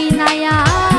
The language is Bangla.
পিনায়া